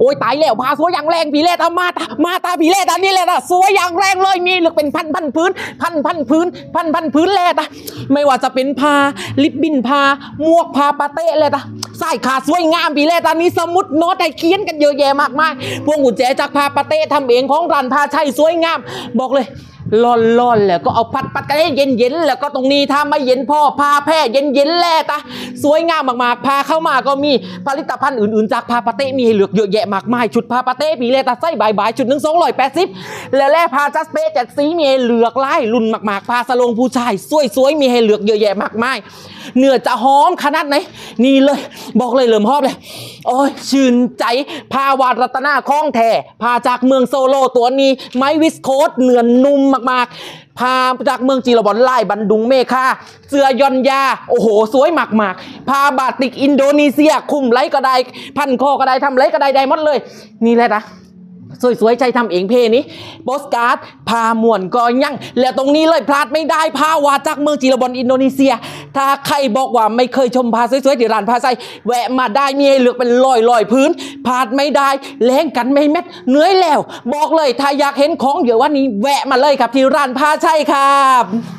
โอ้ยตายแล้วพาสวยอย่างแรงผีแล่ตามาตามาตาผีแล่ตานี่แหละนะสวยอย่างแรงเลยมีเหลือเป็นพันพันพื้น พันพันพื้น พันพันพื้นแล่ตาไม่ว่าจะเป็นพาลิปบินพาหมวกพาปาเต้แล่ตาใสายขาสวยงามผีแล่ตานี้สมุดโน้ตให้เขียนกันเยอะแยะมากมายพวงกุญแจจากพาปาเต้ทำเองของรันพาชัยสวยงาม บอกเลย ร้อนร้อนๆแล้วก็เอาพัดปัดกันให้เย็นเย็นๆแล้วก็ตรงนี้ถ้าไม่เย็นพ่อพาแพร่เย็นเย็นๆแล่ตาสวยงามมากๆพาเข้ามาก็มีผลิตภัณฑ์อื่นๆ จากพาปาเต้มีให้เลือกเยอะแยะมากมายชุดพาปาเต้ปีเลตาไส้บายบชุดหนึ่งสองร้อยแปดสิบแล้วแล่พาจัสเป้จัดสีมีให้เลือกหลายรุ่นมากๆพาสลงผู้ชายสวยๆมีให้เลือกเยอะแยะมากมายเนื้อจะหอมขนาดไหนนี่เลย บอกเลยเริ่มหอมเลย โอ้ยชื่นใจพาวาดรัตนาคล้องแท่พาจากเมืองโซโลตัวนี้ ไม้วิสโคตเนื้อนุ่มมากๆ พาจากเมืองจีรบอนไล่บันดุงเมฆาเสื้อยอนยา โอ้โห สวยมากๆพาบาติกอินโดนีเซีย คุมไรก็ได้ พันคอก็ได้ทำไรก็ได้ได้หมดเลย นี่แหละนะ สวยๆใจทำเองเพนี้โปสการ์ดพาม่วนก็ยังแล้วตรงนี้เลยพลาดไม่ได้พาวาจากเมืองจีรบอนอินโดนีเซีย ถ้าใครบอกว่าไม่เคยชมพาสวยๆที่ร้านพาไซแวะมาได้มีให้เลือกเป็นลอยลอยพื้นพลาดไม่ได้แรงกันไม่แม็ดเหนื่อยแล้ว บอกเลยถ้าอยากเห็นของเยอะวันนี้แวะมาเลยครับที่ร้านพาชัยครับ